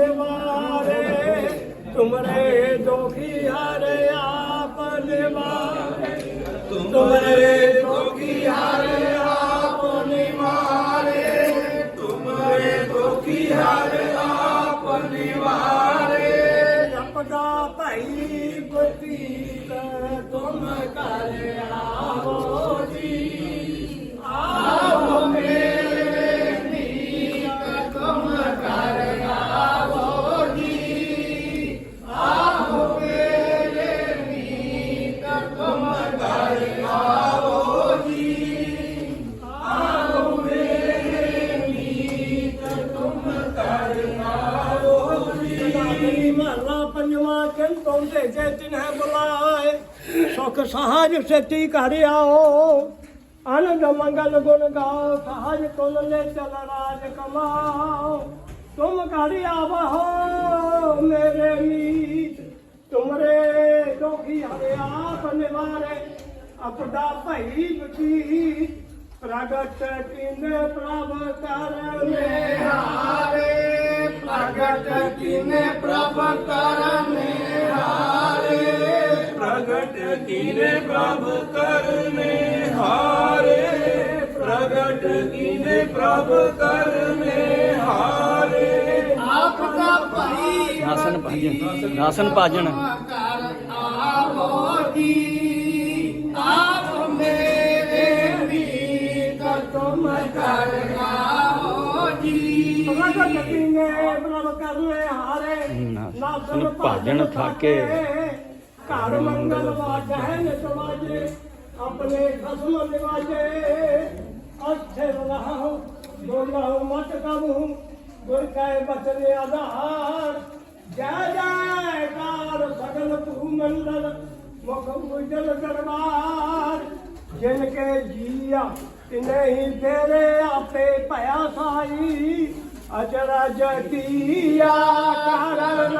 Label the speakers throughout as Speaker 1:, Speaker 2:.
Speaker 1: निवारे तुमरे दुखी हरे आप निवारे तुमरे दुखी हरे आप निवारे तुमरे दुखी हरे आप निवारे जपदा भाई बतीत तुम कर ਪੰਜਵਾਂ ਕਿਨ ਤੁਮ ਤੇ ਜੇ ਤਿਨ ਹੈ ਬੁਲਾਏ। ਸੁਖ ਸਹਾਜ ਸਤੀ ਘਰ ਆਓ। ਆਨੰਦ ਮੰਗਲ ਗੁਣ ਗਾਓ। ਸਹਾਜ ਕੁਲ ਲੈ ਚਲ ਰਾਜ ਕਮਾਓ। ਤੁਮ ਘਰ ਆਵੋ ਮੇਰੇ ਮੀਤ। ਤੁਮਰੇ ਦੁਖੀ ਹਰੇ ਆਪ ਨਿਵਾਰੇ। ਆਪਦਾ ਭਈ ਬਤੀ ਪ੍ਰਗਟ ਕਿਨੇ ਪ੍ਰਭ ਕਰਨੇ ਹਾਰੇ ਪ੍ਰਗਟ ਕਿਨੇ ਪ੍ਰਭ ਕਰ ਹਾਰੇ
Speaker 2: ਕੀਨੇ ਪ੍ਰਭ ਕਰਨੇ ਹਾਰੇ ਪ੍ਰਗਟ ਕੀਨੇ ਪ੍ਰਭ ਕਰਨੇ ਹਾਰੇ।
Speaker 1: ਆਪਦਾ ਭਈ
Speaker 3: ਆਸਨ ਭਾਜਨ ਆਸਨ ਭਾਜਨ।
Speaker 1: ਕਰ ਆਵੋ ਜੀ ਆਪ ਮੇਰੇ ਮੀਤ ਤੁਮ ਕਰ ਆਵੋ ਜੀ ਪ੍ਰਗਟ ਕਿਨੇ ਪ੍ਰਭ ਕਰਨੇ ਹਾਰੇ
Speaker 3: ਆਸਨ ਭਾਜਨ ਥਾਕੇ।
Speaker 1: ਘਰ ਮੰਗਲ ਵਾਜੈ ਨਿਤ ਵਾਜੇ ਆਪਣੇ ਖਸਮ ਨਿਵਾਜੇ ਅਸਥਿਰ ਰਹੋ ਬੋਲਹੁ ਮਤ ਕਬੂ ਗੁਰ ਕੈ ਬਚਨ ਆਧਾਰ। ਜੈ ਜੈਕਾਰ ਸਗਲ ਭੂ ਮੰਡਲ, ਮੁਖ ਉਜਲ ਦਰਬਾਰ। ਜਿਨ ਕੇ ਜੀਆ, ਤਿਨੇ ਤੇਰੇ ਆਪੇ ਭਇਆ ਸਾਈ। ਅਜਰਜ ਕੀਆ ਕਰਨ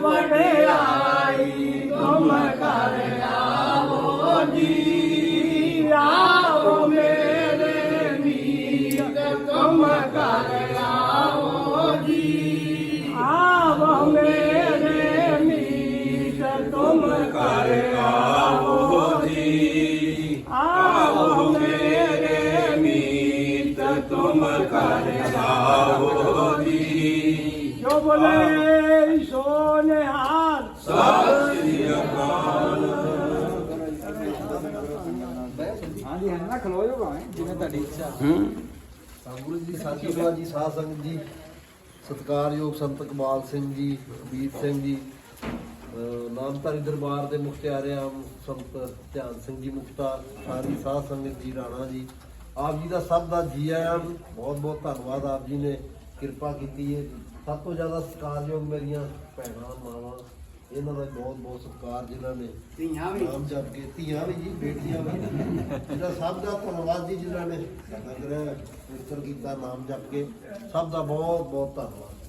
Speaker 1: ਵਡਿਆਈ ਤੁਮ ਕਰ ਆਵੋ ਜੀ ਆਵੋ ਮੇਰੇ ਮੀਤ ਤੁਮ ਕਰ ਆਵੋ ਜੀ ਆਵੋ ਮੇਰੇ ਮੀਤ ਤੁਮ ਕਰ ਆਵੋ ਜੀ ਆਵੋ ਮੇਰੇ ਮੀਤ ਤੁਮ ਕਰ ਆਵੋ ਬੋਲੇ ਸੋ ਨਿਹਾਲ
Speaker 4: ਹਾਂਜੀ ਹੈ ਨਾ ਖਲੋ ਜਾਓ ਭਾਵੇਂ ਜਿਵੇਂ ਤੁਹਾਡੀ ਇੱਛਾ।
Speaker 3: ਹੂੰ।
Speaker 5: ਸਤਿਗੁਰੂ ਜੀ ਸਾਚੀ ਬਾਬਾ ਜੀ ਸਾਧ ਸੰਗਤ ਜੀ ਸਤਿਕਾਰਯੋਗ ਸੰਤ ਕਮਾਲ ਸਿੰਘ ਜੀ ਵੀਰ ਸਿੰਘ ਜੀ ਨਾਮਧਾਰੀ ਦਰਬਾਰ ਦੇ ਮੁਖਤਿਆਰਿਆਂ ਸੰਤ ਧਿਆਨ ਸਿੰਘ ਜੀ ਮੁਖਤਾਰ ਸਾਰੀ ਸਾਧ ਸੰਗਤ ਜੀ ਰਾਣਾ ਜੀ ਆਪ ਜੀ ਦਾ ਸਭ ਦਾ ਜੀ ਆਇਆਂ ਬਹੁਤ ਬਹੁਤ ਧੰਨਵਾਦ ਆਪ ਜੀ ਨੇ ਕਿਰਪਾ ਕੀਤੀ ਹੈ ਸਭ ਤੋਂ ਜ਼ਿਆਦਾ ਸਤਿਕਾਰਯੋਗ ਮੇਰੀਆਂ ਭੈਣਾਂ ਮਾਵਾਂ ਇਹਨਾਂ ਦਾ ਬਹੁਤ ਬਹੁਤ ਸਤਿਕਾਰ ਜਿਨ੍ਹਾਂ ਨੇ
Speaker 4: ਧੀਆਂ ਵੀ।
Speaker 5: ਨਾਮ ਜਪ ਕੇ ਧੀਆਂ ਵੀ ਜੀ ਬੇਟੀਆਂ ਵੀ। ਇਹਦਾ ਸਭ ਦਾ ਧੰਨਵਾਦ ਜੀ ਜਿਨ੍ਹਾਂ ਨੇ ਸਾਡਾ ਗ੍ਰਹਿ ਕੀਤਾ ਨਾਮ ਜਪ ਕੇ। ਸਭ ਦਾ ਬਹੁਤ ਬਹੁਤ ਧੰਨਵਾਦ।